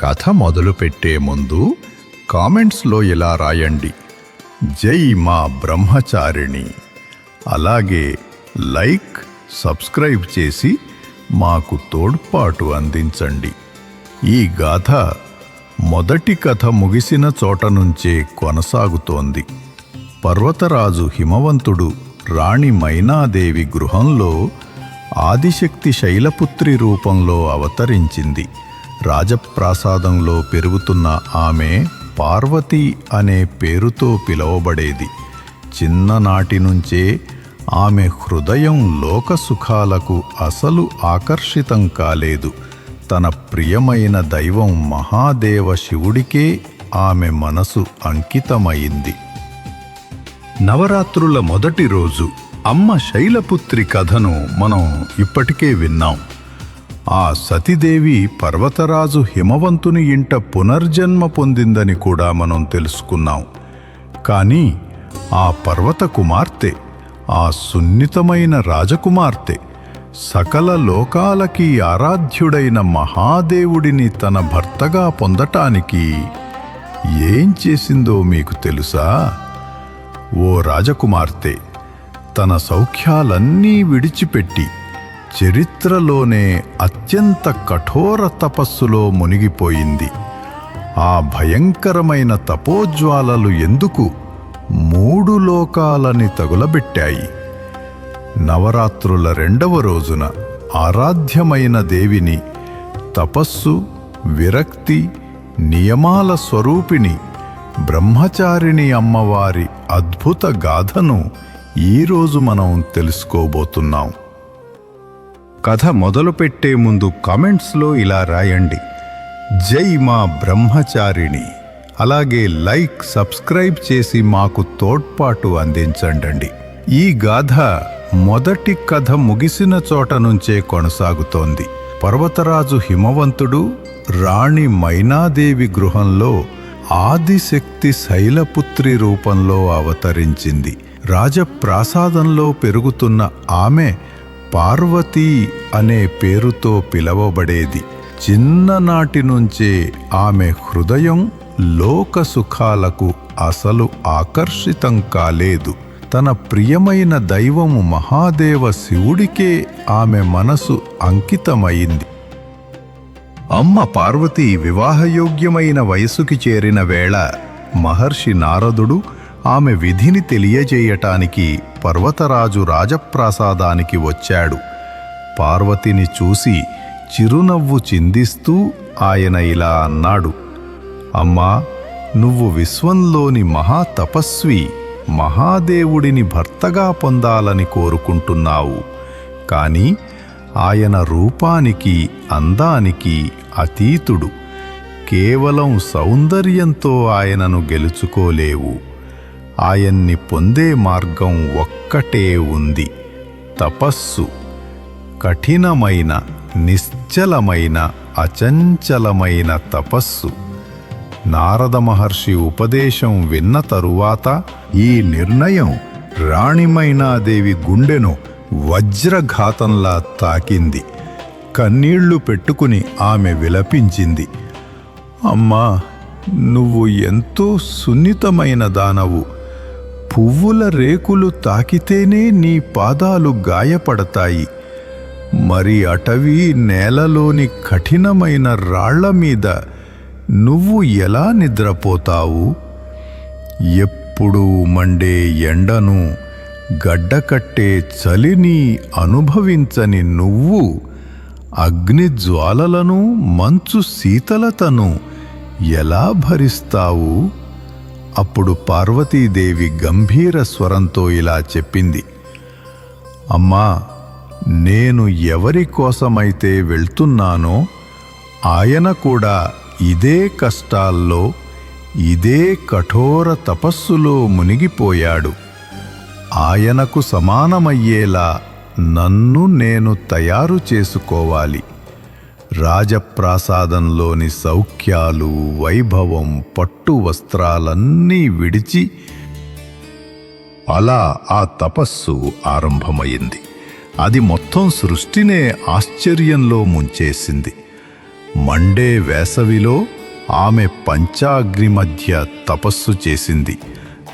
కథ మొదలుపెట్టే ముందు కామెంట్స్లో ఇలా రాయండి. జై మా బ్రహ్మచారిణి. అలాగే లైక్ సబ్స్క్రైబ్ చేసి మాకు తోడ్పాటు అందించండి. ఈ గాథ మొదటి కథ ముగిసిన చోట నుంచే కొనసాగుతోంది. పర్వతరాజు హిమవంతుడు రాణి మైనాదేవి గృహంలో ఆదిశక్తి శైలపుత్రి రూపంలో అవతరించింది. రాజప్రాసాదంలో పెరుగుతున్న ఆమె పార్వతి అనే పేరుతో పిలువబడేది. చిన్ననాటి నుంచే ఆమె హృదయం లోక సుఖాలకు అసలు ఆకర్షితం కాలేదు. తన ప్రియమైన దైవం మహాదేవ శివుడికే ఆమె మనసు అంకితమైంది. నవరాత్రుల మొదటి రోజు అమ్మ శైలపుత్రి కథను మనం ఇప్పటికే విన్నాం. ఆ సతీదేవి పర్వతరాజు హిమవంతుని ఇంట పునర్జన్మ పొందిందని కూడా మనం తెలుసుకున్నాం. కానీ ఆ పర్వత కుమార్తె ఆ సున్నితమైన రాజకుమార్తె సకల లోకాలకి ఆరాధ్యుడైన మహాదేవుడిని తన భర్తగా పొందటానికి ఏం చేసిందో మీకు తెలుసా? ఓ రాజకుమార్తె తన సౌఖ్యాలన్నీ విడిచిపెట్టి చరిత్రలోనే అత్యంత కఠోర తపస్సులో మునిగిపోయింది. ఆ భయంకరమైన తపోజ్వాలలు ఎందుకు మూడు లోకాలని తగులబెట్టాయి? నవరాత్రుల రెండవ రోజున ఆరాధ్యమైన దేవిని తపస్సు విరక్తి నియమాల స్వరూపిణి బ్రహ్మచారిణి అమ్మవారి అద్భుత గాథను ఈరోజు మనం తెలుసుకోబోతున్నాం. కథ మొదలుపెట్టే ముందు కామెంట్స్లో ఇలా రాయండి. జై మా బ్రహ్మచారిణి. అలాగే లైక్ సబ్స్క్రైబ్ చేసి మాకు తోడ్పాటు అందించండి ఈ గాథ మొదటి కథ ముగిసిన చోట నుంచే కొనసాగుతోంది. పర్వతరాజు హిమవంతుడు రాణి మైనాదేవి గృహంలో ఆదిశక్తి శైలపుత్రి రూపంలో అవతరించింది. రాజప్రాసాదంలో పెరుగుతున్న ఆమె పార్వతి అనే పేరుతో పిలవబడేది. చిన్ననాటి నుంచే ఆమె హృదయం లోక సుఖాలకు అసలు ఆకర్షితం కాలేదు. తన ప్రియమైన దైవము మహాదేవ శివుడికే ఆమె మనసు అంకితమైంది. అమ్మ పార్వతి వివాహయోగ్యమైన వయసుకి చేరిన వేళ మహర్షి నారదుడు ఆమె విధిని తెలియజేయటానికి పర్వతరాజు రాజప్రాసాదానికి వచ్చాడు. పార్వతిని చూసి చిరునవ్వు చిందిస్తూ ఆయన ఇలా అన్నాడు అమ్మా నువ్వు విశ్వంలోని మహాతపస్వి మహాదేవుడిని భర్తగా పొందాలని కోరుకుంటున్నావు. కానీ ఆయన రూపానికి అందానికి అతీతుడు. కేవలం సౌందర్యంతో ఆయనను గెలుచుకోలేవు. ఆయన్ని పొందే మార్గం ఒక్కటే ఉంది. తపస్సు. కఠినమైన నిశ్చలమైన అచంచలమైన తపస్సు. నారద మహర్షి ఉపదేశం విన్న తరువాత ఈ నిర్ణయం రాణిమైనాదేవి గుండెను వజ్రఘాతంలా తాకింది. కన్నీళ్ళు పెట్టుకుని ఆమె విలపించింది. అమ్మా నువ్వు ఎంతో సున్నితమైన దానవు. పువ్వుల రేకులు తాకితేనే నీ పాదాలు గాయపడతాయి. మరి అటవీ నేలలోని కఠినమైన రాళ్ళ మీద నువ్వు ఎలా నిద్రపోతావు? ఎప్పుడూ మండే ఎండను గడ్డకట్టే చలిని అనుభవించని నువ్వు అగ్నిజ్వాలలను మంచు శీతలతను ఎలా భరిస్తావు? అప్పుడు పార్వతీదేవి గంభీర స్వరంతో ఇలా చెప్పింది. అమ్మా నేను ఎవరి కోసమైతే వెళ్తున్నానో ఆయన కూడా ఇదే కష్టాల్లో ఇదే కఠోర తపస్సులో మునిగిపోయాడు. ఆయనకు సమానమయ్యేలా నన్ను నేను తయారు చేసుకోవాలి. రాజప్రాసాదంలోని సౌఖ్యాలు వైభవం పట్టు వస్త్రాలన్నీ విడిచి అలా ఆ తపస్సు ఆరంభమైంది. అది మొత్తం సృష్టినే ఆశ్చర్యంలో ముంచేసింది. మండే వేసవిలో ఆమె పంచాగ్ని మధ్య తపస్సు చేసింది.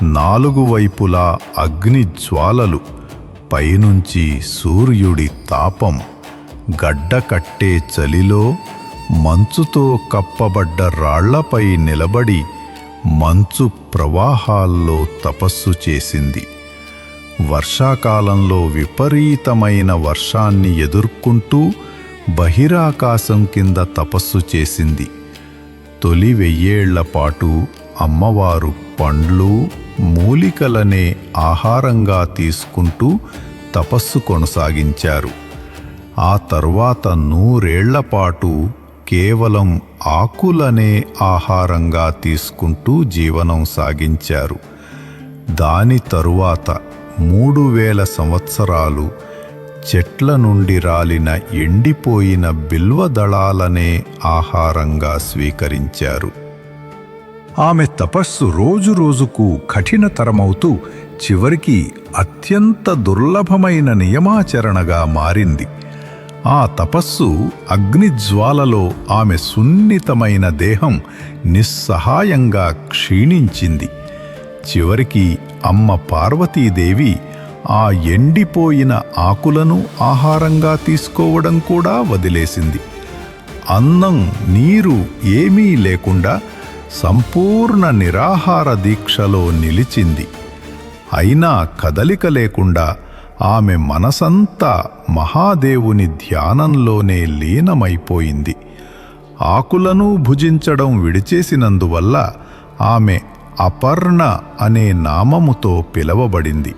నాలుగు వైపులా అగ్ని జ్వాలలు పైనుంచి సూర్యుడి తాపం. గడ్డ కట్టే చలిలో మంచుతో కప్పబడ్డ రాళ్ళపై నిలబడి మంచు ప్రవాహాల్లో తపస్సు చేసింది. వర్షాకాలంలో విపరీతమైన వర్షాన్ని ఎదుర్కొంటూ బహిరాకాశం కింద తపస్సు చేసింది. తొలి వెయ్యేళ్ళపాటు అమ్మవారు పండ్లు మూలికలనే ఆహారంగా తీసుకుంటూ తపస్సు కొనసాగించారు. ఆ తరువాత నూరేళ్ళపాటు కేవలం ఆకులనే ఆహారంగా తీసుకుంటూ జీవనం సాగించారు. దాని తరువాత మూడు వేల సంవత్సరాలు చెట్ల నుండి రాలిన ఎండిపోయిన బిల్వదళాలనే ఆహారంగా స్వీకరించారు. ఆమె తపస్సు రోజురోజుకు కఠినతరమవుతూ చివరికి అత్యంత దుర్లభమైన నియమాచరణగా మారింది. ఆ తపస్సు అగ్నిజ్వాలలో ఆమె సున్నితమైన దేహం నిస్సహాయంగా క్షీణించింది. చివరికి అమ్మ పార్వతీదేవి ఆ ఎండిపోయిన ఆకులను ఆహారంగా తీసుకోవడం కూడా వదిలేసింది. అన్నం నీరు ఏమీ లేకుండా సంపూర్ణ నిరాహార దీక్షలో నిలిచింది. అయినా కదలిక లేకుండా ఆమె మనసంతా మహాదేవుని ధ్యానంలోనే లీనమైపోయింది. ఆకులను భుజించడం విడిచేసినందువల్ల ఆమె అపర్ణ అనే నామముతో పిలవబడింది.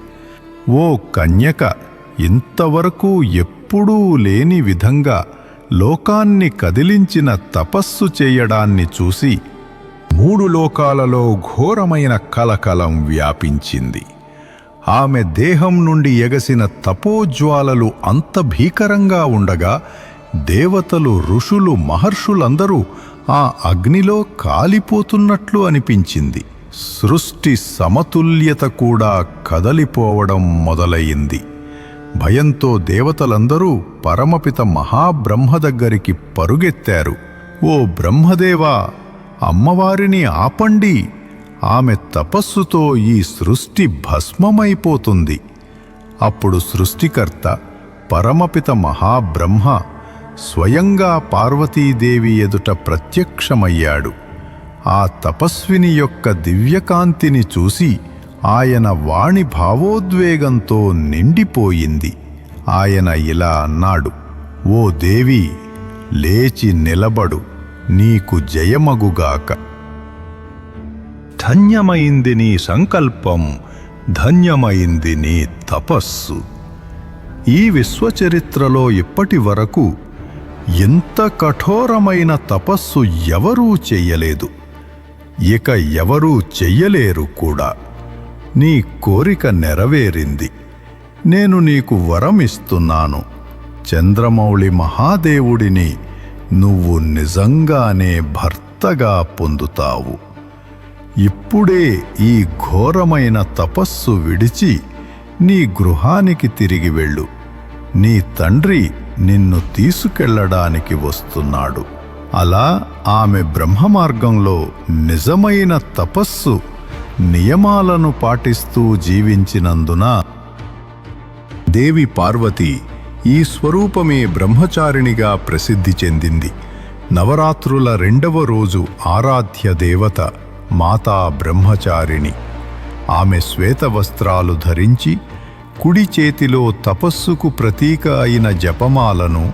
ఓ కన్యక ఇంతవరకు ఎప్పుడూ లేని విధంగా లోకాన్ని కదిలించిన తపస్సు చేయడాన్ని చూసి మూడు లోకాలలో ఘోరమైన కలకలం వ్యాపించింది. ఆమె దేహం నుండి ఎగసిన తపోజ్వాలలు అంత భీకరంగా ఉండగా దేవతలు ఋషులు మహర్షులందరూ ఆ అగ్నిలో కాలిపోతున్నట్లు అనిపించింది. సృష్టి సమతుల్యత కూడా కదలిపోవడం మొదలయింది భయంతో దేవతలందరూ పరమపిత మహాబ్రహ్మ దగ్గరికి పరుగెత్తారు. ఓ బ్రహ్మదేవా అమ్మవారిని ఆపండి ఆమె తపస్సుతో ఈ సృష్టి భస్మమైపోతుంది. అప్పుడు సృష్టికర్త పరమపిత మహాబ్రహ్మ స్వయంగా పార్వతీదేవి ఎదుట ప్రత్యక్షమయ్యాడు. ఆ తపస్విని యొక్క దివ్యకాంతిని చూసి ఆయన వాణి భావోద్వేగంతో నిండిపోయింది. ఆయన ఇలా అన్నాడు ఓ దేవి లేచి నిలబడు నీకు జయమగుగాక. ధన్యమైంది నీ సంకల్పం ధన్యమైంది నీ తపస్సు. ఈ విశ్వచరిత్రలో ఇప్పటి వరకు ఇంత కఠోరమైన తపస్సు ఎవరూ చెయ్యలేదు ఇక ఎవరూ చెయ్యలేరు కూడా. నీ కోరిక నెరవేరింది. నేను నీకు వరమిస్తున్నాను చంద్రమౌళి మహాదేవుడిని నువ్వు నిజంగానే భర్తగా పొందుతావు. ఇప్పుడే ఈ ఘోరమైన తపస్సు విడిచి నీ గృహానికి తిరిగి వెళ్ళు. నీ తండ్రి నిన్ను తీసుకెళ్ళడానికి వస్తున్నాడు. అలా ఆమె బ్రహ్మమార్గంలో నిజమైన తపస్సు నియమాలను పాటిస్తూ జీవించినందున దేవి పార్వతి ఈ స్వరూపమే బ్రహ్మచారిణిగా ప్రసిద్ధి చెందింది. నవరాత్రుల రెండవ రోజు ఆరాధ్య దేవత మాతా బ్రహ్మచారిణి. ఆమె శ్వేత వస్త్రాలు ధరించి కుడి చేతిలో తపస్సుకు ప్రతీక అయిన జపమాలను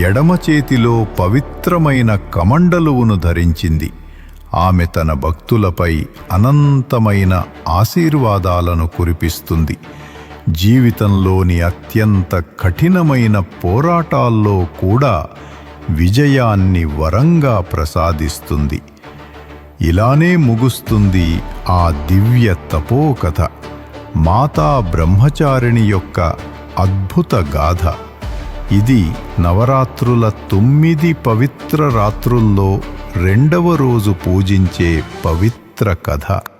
ఎడమ చేతిలో పవిత్రమైన కమండలువును ధరించింది. ఆమె తన భక్తులపై అనంతమైన ఆశీర్వాదాలను కురిపిస్తుంది. జీవితంలోని అత్యంత కఠినమైన పోరాటాల్లో కూడా విజయాన్ని వరంగా ప్రసాదిస్తుంది. ఇలానే ముగుస్తుంది ఆ దివ్య తపోకథ. మాతా బ్రహ్మచారిణి యొక్క అద్భుత గాథ. ఇది నవరాత్రుల తొమ్మిది పవిత్ర రాత్రుల్లో రెండవ రోజు పూజించే పవిత్ర కథ.